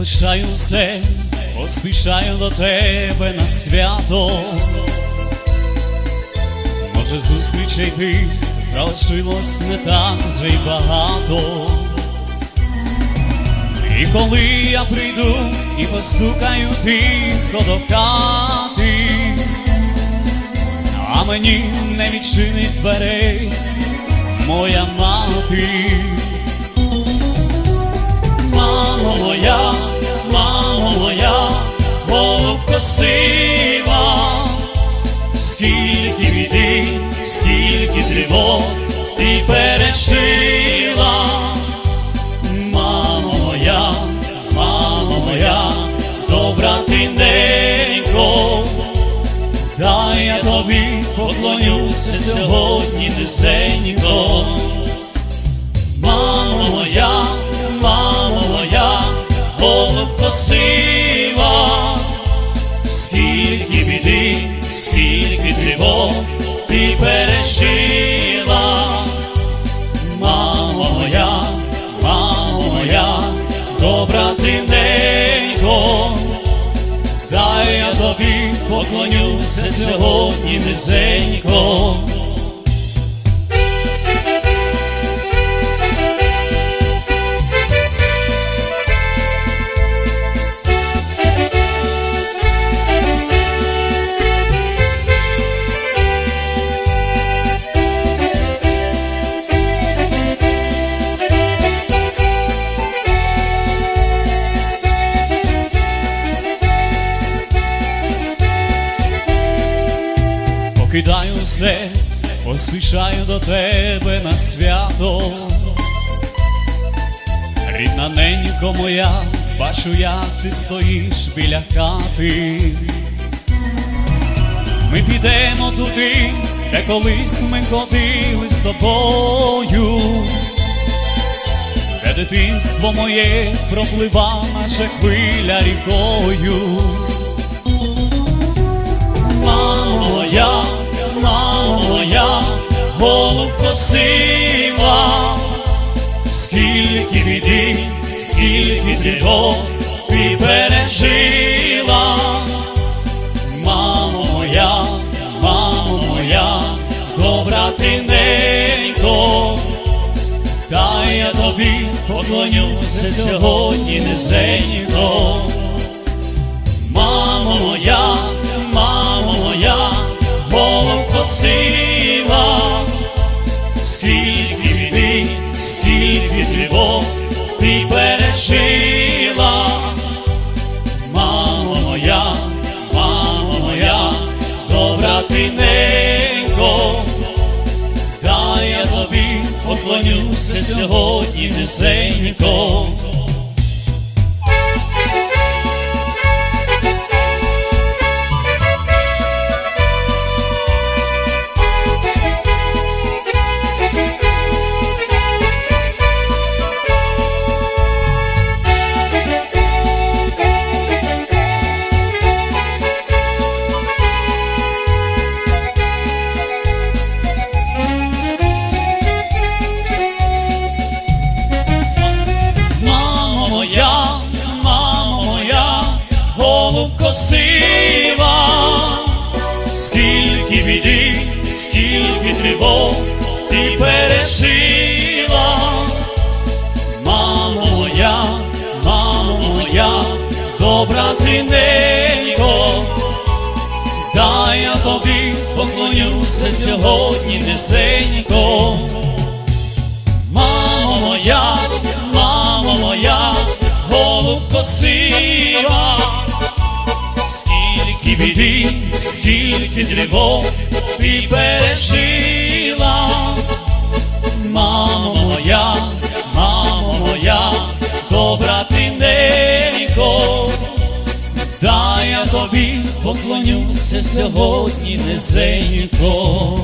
Залишаю все, поспішаю до тебе на свято. Може, зустрічей ти залишилось не так вже й багато. І коли я прийду і постукаю тихо до хати, а мені не відчинить дверей моя мати. Поклонюся сьогодні низенько. Мамо моя, мамо моя, голубко сива, скільки біди, скільки тривог ти пережила. Мамо моя, мамо моя, добра ти ненько, дай я тобі поклонюся сьогодні низенько. Все, поспішаю до тебе на свято. Рідна ненько моя, бачу, як ти стоїш біля хати. Ми підемо туди, де колись ми ходили з тобою, де дитинство моє проплива наша хвиля рікою. Мамо голубко сива, скільки біди, скільки тривог ти пережила. Мамо моя, мамо моя, добра ти ненько, дай я тобі поклонюся сьогодні низенько. Сьогодні низенько. Мамо пережила. Мамо моя, мамо моя, добра ти ненько, дай я тобі поклонюся сьогодні низенько. Мамо моя, мамо моя, голубко сива, скільки біди, скільки тривог ти пережила. Мамо моя, мамо моя, добра ти ненько, да я тобі поклонюся сьогодні низенько.